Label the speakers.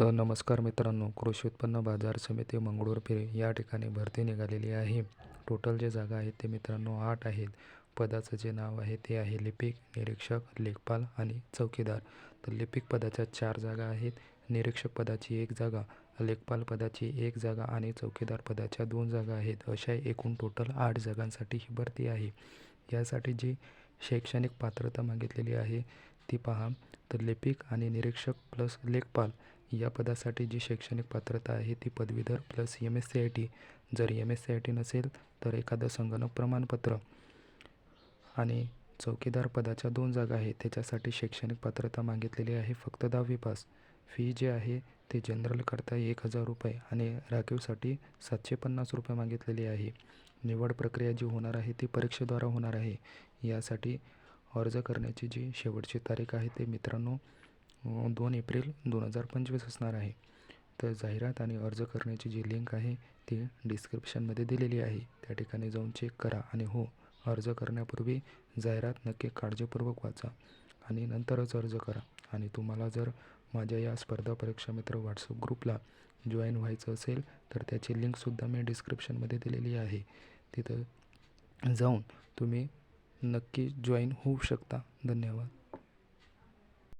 Speaker 1: तर नमस्कार मित्रांनो कृषी उत्पन्न बाजार समिती मंगळूर फिरे या ठिकाणी भरती निघालेली आहे. टोटल जे जागा आहेत ते मित्रांनो आठ आहेत. पदाचं जे नाव आहे ते आहे लिपिक निरीक्षक लेखपाल आणि चौकीदार. तर लिपिक पदाच्या चार जागा आहेत. निरीक्षक पदाची एक जागा लेखपाल पदाची एक जागा आणि चौकीदार पदाच्या दोन जागा आहेत. अशा एकूण टोटल आठ जागांसाठी ही भरती आहे. यासाठी जी शैक्षणिक पात्रता मागितलेली आहे ती पहा. तर लिपिक आणि निरीक्षक प्लस लेखपाल या पदासाठी जी शैक्षणिक पात्रता आहे ती पदवीधर plus M S C I T जर M S C I T नसेल तर एखादं संगणक प्रमाणपत्र आणि चौकीदार पदाच्या दोन जागा आहेत त्याच्यासाठी शैक्षणिक पात्रता मागितलेली आहे फक्त दहावी पास. फी जी आहे ते जनरल करता एक हजार रुपये आणि राखीवसाठी सातशे पन्नास रुपये मागितलेली आहे. निवड प्रक्रिया जी होणार आहे ती परीक्षेद्वारा होणार आहे. यासाठी अर्ज करण्याची जी शेवटची तारीख आहे ते मित्रांनो दोन एप्रिल दोन हजार पंचवीस असणार आहे. तर जाहिरात आणि अर्ज करण्याची जी लिंक आहे ती डिस्क्रिप्शनमध्ये दिलेली आहे. त्या ठिकाणी जाऊन चेक करा आणि हो अर्ज करण्यापूर्वी जाहिरात नक्की काळजीपूर्वक वाचा आणि नंतरच अर्ज करा. आणि तुम्हाला जर माझ्या या स्पर्धा परीक्षा मित्र व्हॉट्सअप ग्रुपला जॉईन व्हायचं असेल तर त्याची लिंकसुद्धा मी डिस्क्रिप्शनमध्ये दिलेली आहे. तिथं जाऊन तुम्ही नक्की जॉईन होऊ शकता. धन्यवाद.